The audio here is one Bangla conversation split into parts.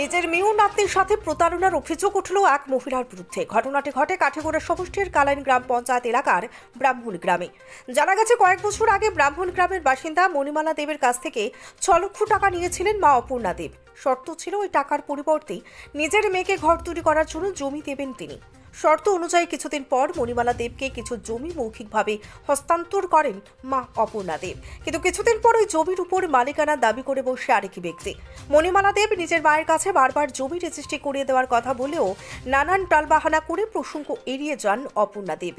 নিজের মেয়ে নাতনির সাথে প্রতারণার অভিযোগ উঠল এক মহিলার বিরুদ্ধে। ঘটনাটি ঘটে কাঠেগোড়া সমষ্টির কালাইন গ্রাম পঞ্চায়েত এলাকার ব্রাহ্মণ গ্রামে। জানা গেছে, কয়েক বছর আগে ব্রাহ্মণ গ্রামের বাসিন্দা মণিমালা দেবের কাছ থেকে ছ লক্ষ টাকা নিয়েছিলেন মা অপূর্ণা দেব। শর্ত ছিল ওই টাকার পরিবর্তে নিজের মেয়েকে ঘর তৈরি করার জন্য জমি দেবেন তিনি। শর্ত অনুযায়ী কিছুদিন পর মণিমালা দেবকে কিছু জমি মৌখিকভাবে হস্তান্তর করেন মা অপর্ণা দেব। কিন্তু কিছুদিন পর ওই জমির উপর মালিকানা দাবি করে বসে আরেকই ব্যক্তি। মণিমালা দেব নিজের মায়ের কাছে বারবার জমি রেজিস্ট্রি করিয়ে দেওয়ার কথা বলেও নানান টালবাহানা করে প্রসঙ্গ এড়িয়ে যান অপর্ণা দেব।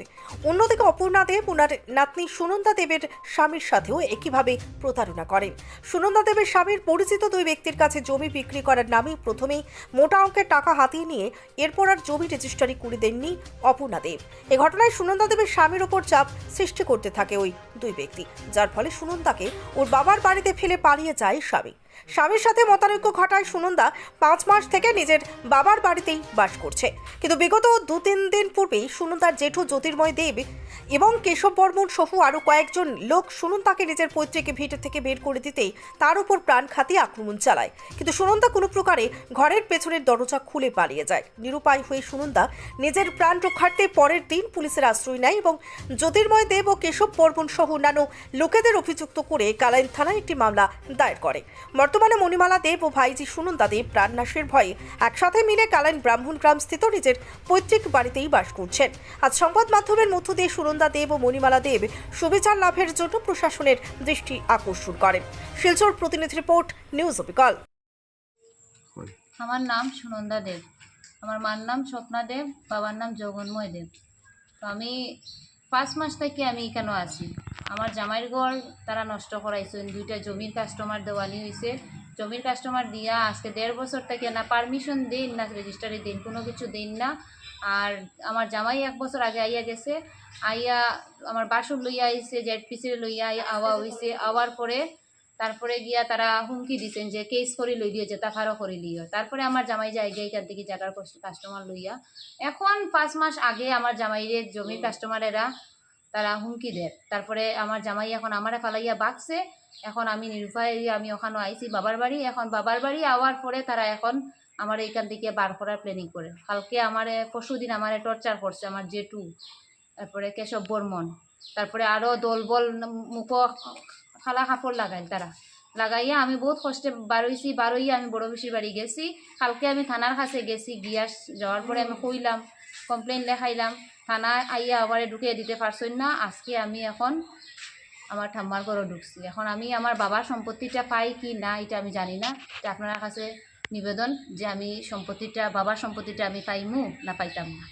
অন্যদিকে অপর্ণা দেব ওনার নাতনি সুনন্দা দেবের স্বামীর সাথেও একইভাবে প্রতারণা করেন। সুনন্দা দেবের স্বামীর পরিচিত দুই ব্যক্তির কাছে জমি বিক্রি করার নামে প্রথমেই মোটা অঙ্কের টাকা হাতিয়ে নিয়ে এরপর আর জমি রেজিস্ট্রি করে দেননি অপর্ণা দেব। এ ঘটনায় সুনন্দা দেবের স্বামীর ওপর চাপ সৃষ্টি করতে থাকে ওই দুই ব্যক্তি, যার ফলে সুনন্দাকে ওর বাবার বাড়িতে ফেলে পালিয়ে যায় স্বামী। স্বামীর সাথে মতানৈক্য ঘটায় সুনন্দা পাঁচ মাস থেকে নিজের বাবার বাড়িতেই বাস করছে। কিন্তু বিগত দু তিন দিন পূর্বেই সুনন্দার জেঠু জ্যোতির্ময় দেব এবং কেশব বর্মন সহ আরও কয়েকজন লোক সুনন্দাকে নিজের পৈতৃকে ভিটে থেকে বের করে দিতেই তার উপর প্রাণ খাতি আক্রমণ চালায়। কিন্তু সুনন্দা কোনো প্রকারে ঘরের পেছনের দরজা খুলে পালিয়ে যায়। নিরুপায় হয়ে সুনন্দা নিজের প্রাণ রক্ষার্থে পরের দিন পুলিশের আশ্রয় নেয় এবং জ্যোতির্ময় দেব ও কেশব বর্মন সহ অন্যান্য লোকেদের অভিযুক্ত করে কালাইন থানায় একটি মামলা দায়ের করে। বর্তমানে মণিমালা দেব ও ভাইজি সুনন্দা দেব প্রাণনাশের ভয়ে একসাথে মিলে কালাইন ব্রাহ্মণ গ্রাম স্থিত নিজের পৈতৃক বাড়িতেই বাস করছেন। আজ সংবাদ মাধ্যমের মধ্য দিয়ে সুনন্দা দেব ও মণিমালা দেব সুবিচার লাভের জন্য প্রশাসনের দৃষ্টি আকর্ষণ করেন। শিলচর প্রতিনিধি রিপোর্ট, নিউজ অবিকল। আমার নাম সুনন্দা দেব। আমার মার নাম স্বপ্না দেব, বাবার নাম জগন্ময় দেব। তো আমি পাঁচ মাস থেকে আমি এখানে আছি? আমার জামাইয়ের ঘর তারা নষ্ট করাইছেন, দুইটা জমির কাস্টমার দেওয়ানি হয়েছে জমির কাস্টমার দিয়া আজকে দেড় বছর থেকে না পারমিশন দিন না রেজিস্টারে দিন, কোনো কিছু দিন না। আর আমার জামাই এক বছর আগে আইয়া গেছে, আইয়া আমার বাসুর লইয়া আইসে জেড পিসির লইয়া আওয়া হয়েছে আওয়ার পরে তারপরে গিয়া তারা হুমকি দিছেন যে কেস করি লই দিয়ে যেটা ফারো করে লিও। তারপরে আমার জামাই যায় গিয়ে এখান থেকে জায়গার কাস্টমার লইয়া। এখন পাঁচ মাস আগে আমার জামাইয়ের জমির কাস্টমারেরা তারা হুমকি দেয়। তারপরে আমার জামাই এখন আমারে ফালাইয়া বাকছে এখন আমি নিরুপায় আমি ওখানে আইছি বাবার বাড়ি। এখন বাবার বাড়ি আওয়ার পরে তারা এখন আমার এইখান থেকে বার করার প্ল্যানিং করে। কালকে আমার পরশুদিন আমার টর্চার করছে আমার জেঠু। তারপরে কেশব বর্মন, তারপরে আরও দলবল মুখ খালা কাপড় লাগাই তারা। লাগাইয়া আমি বহুত কষ্টে বারোইছি, বারোইয়া আমি বড় বেশির বাড়ি গেছি। কালকে আমি থানার কাছে গেছি, গিয়া যাওয়ার পরে আমি কইলাম কমপ্লেন লেখাইলাম থানা আইয়া আবার ঢুকিয়ে দিতে পারছই না, আজকে আমি এখন আমার ঠাম্মার ঘরও ঢুকছি। এখন আমি আমার বাবার সম্পত্তিটা পাই কি না, এটা আমি জানি না। এটা আপনার কাছে নিবেদন যে আমি সম্পত্তিটা, বাবার সম্পত্তিটা আমি পাইমু না পাইতাম না।